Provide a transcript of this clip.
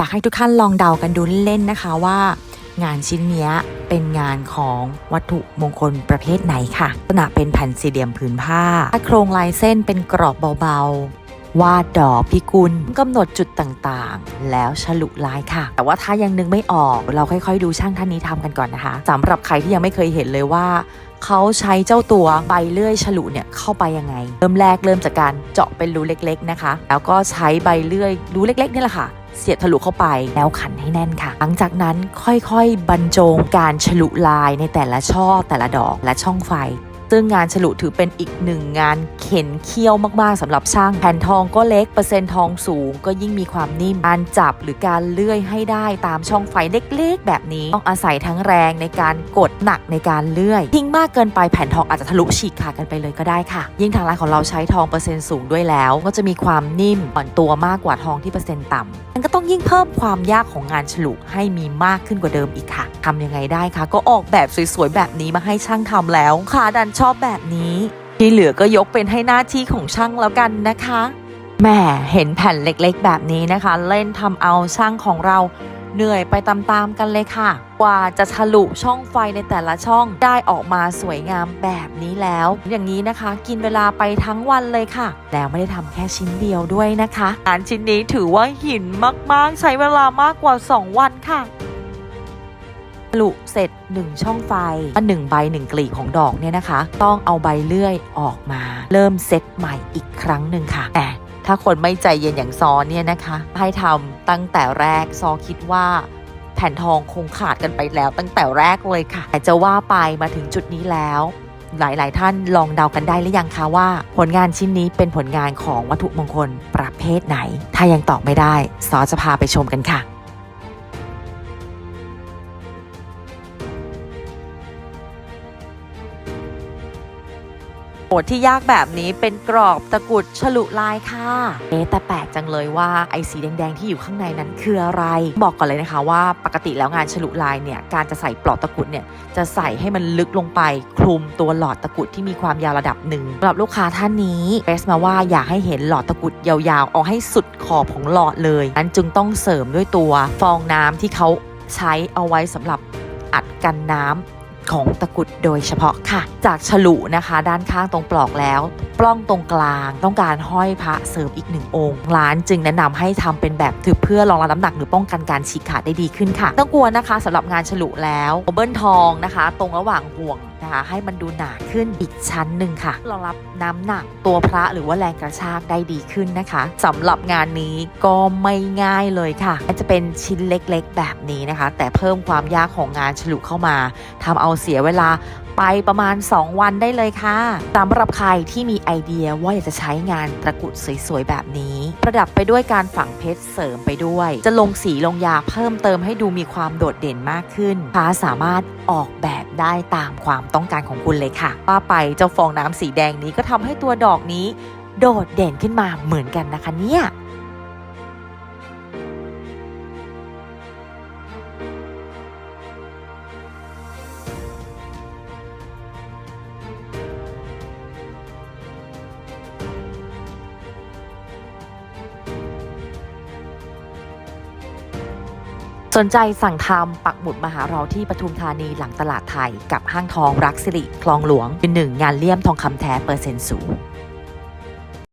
อยากให้ทุกท่านลองเดากันดูเล่นๆนะคะว่างานชิ้นนี้เป็นงานของวัตถุมงคลประเภทไหนค่ะลักษณะเป็นแผ่นสี่เหลี่ยมผืนผ้าโครงลายเส้นเป็นกรอบเบา ๆ วาดดอกพิกุลกำหนดจุดต่างๆ แล้วฉลุลายค่ะ แต่ว่าถ้ายังนึกไม่ออกเราค่อย ๆ ดูช่างท่านนี้ทำกันก่อนนะคะสำหรับใครที่ยังไม่เคยเห็นเลยว่า เขาใช้เจ้าตัวใบเลื่อยฉลุเนี่ยเข้าไปยังไง เริ่มแรกเริ่มจากการเจาะเป็นรูเล็กๆนะคะ แล้วก็ใช้ใบเลื่อยรูเล็กๆนี่แหละค่ะเสียบทะลุเข้าไปแล้วขันให้แน่นค่ะ หลังจากนั้นค่อยๆ บรรจงการฉลุลายในแต่ละช่อแต่ละดอกและช่องไฟ ซึ่งงานฉลุถือเป็นอีกหนึ่งงานเข็นเคี่ยวมากๆสำหรับช่าง แผ่นทองก็เล็กเปอร์เซ็นต์ทองสูง ก็ยิ่งมีความนิ่มการจับหรือการเลื่อยให้ได้ตามช่องไฟเล็กๆ แบบนี้ ต้องอาศัยทั้งแรงในการกดหนักในการเลื่อย ทิ้งมากเกินไปแผ่นทองอาจจะทะลุฉีกขาดกันไปเลยก็ได้ค่ะ ยิ่งทางร้านของเราใช้ทองเปอร์เซ็นต์สูงด้วยแล้ว ก็จะมีความนิ่มอ่อนตัวมากกว่าทองที่เปอร์เซ็นต์ต่ำมันก็ต้องยิ่งเพิ่มความยากของงานฉลุให้มีมากขึ้นกว่าเดิมอีกค่ะทำยังไงได้คะก็ออกแบบสวยๆแบบนี้มาให้ช่างทำแล้วค่ะดันชอบแบบนี้ ที่เหลือก็ยกเป็นให้หน้าที่ของช่างแล้วกันนะคะแหม่เห็นแผ่นเล็กๆ แบบนี้นะคะ เล่นทำเอาช่างของเราเหนื่อยไปตามๆกันเลยค่ะ กว่าจะฉลุช่องไฟในแต่ละช่องได้ออกมาสวยงามแบบนี้แล้ว อย่างนี้นะคะ กินเวลาไปทั้งวันเลยค่ะ แล้วไม่ได้ทำแค่ชิ้นเดียวด้วยนะคะงานชิ้นนี้ถือว่าหินมากๆ ใช้เวลามากกว่า 2 วันค่ะ ฉลุเสร็จ 1 ช่องไฟอันหนึ่งใบหนึ่งกลีบของดอกเนี่ยนะคะ ต้องเอาใบเลื่อยออกมา เริ่มเซตใหม่อีกครั้งหนึ่งค่ะแต่ถ้าคนไม่ใจเย็นอย่างซอเนี่ยนะคะ ให้ทำตั้งแต่แรกซอคิดว่าแผ่นทองคงขาดกันไปแล้ว ตั้งแต่แรกเลยค่ะ แต่จะว่าไปมาถึงจุดนี้แล้ว หลาย ๆ ท่านลองเดากันได้หรือยังคะว่า ผลงานชิ้นนี้เป็นผลงานของวัตถุมงคลประเภทไหน ถ้ายังตอบไม่ได้ซอจะพาไปชมกันค่ะ โจทย์ที่ยากแบบนี้เป็นกรอบตะกุดฉลุลายค่ะเอ๊แต่แปลกจังเลยว่าไอ้สีแดงๆที่อยู่ข้างในนั้นคืออะไร บอกก่อนเลยนะคะว่าปกติแล้วงานฉลุลายเนี่ยการจะใส่ปลอกตะกุดเนี่ยจะใส่ให้มันลึกลงไปคลุมตัวหลอดตะกุดที่มีความยาวระดับหนึ่งสำหรับลูกค้าท่านนี้เรสมาว่าอยากให้เห็นหลอดตะกุดยาวๆเอาให้สุดขอบของหลอดเลยนั้นจึงต้องเสริมด้วยตัวฟองน้ำที่เขาใช้เอาไว้สำหรับอัดกันน้ำ ของตะกุดโดยเฉพาะค่ะ จากฉลุนะคะ ด้านข้างตรงปลอกแล้ว ปล้องตรงกลางต้องการห้อยพระเสริมอีกหนึ่งองค์ ร้านจึงแนะนำให้ทำเป็นแบบถือเพื่อรองรับน้ำหนักหรือป้องกันการฉีกขาดได้ดีขึ้นค่ะ ต้องกลัวนะคะสำหรับงานฉลุแล้วเบิ้ลทองนะคะ ตรงระหว่างห่วงนะคะให้มันดูหนาขึ้นอีกชั้นหนึ่งค่ะ รองรับน้ำหนักตัวพระหรือว่าแรงกระชากได้ดีขึ้นนะคะสำหรับงานนี้ก็ไม่ง่ายเลยค่ะจะเป็นชิ้นเล็กๆ แบบนี้นะคะ แต่เพิ่มความยากของงานฉลุเข้ามาทำเอาเสียเวลาไปประมาณ 2 วันได้เลยค่ะสำหรับใครที่มีไอเดียว่าอยากจะใช้งานตะกุดสวยๆ แบบนี้ ประดับไปด้วยการฝังเพชรเสริมไปด้วย จะลงสีลงยาเพิ่มเติมให้ดูมีความโดดเด่นมากขึ้นค้าสามารถออกแบบได้ตามความต้องการของคุณเลยค่ะว่าไปเจ้าฟองน้ำสีแดงนี้ก็ทำให้ตัวดอกนี้ โดดเด่นขึ้นมาเหมือนกันนะคะเนี่ย สนใจสั่งทำปักหมุดมาหาเราที่ปทุมธานีหลังตลาดไทย กับห้างทองรักสิริคลองหลวงเป็นหนึ่งงานเลี่ยมทองคำแท้เปอร์เซ็นต์สูง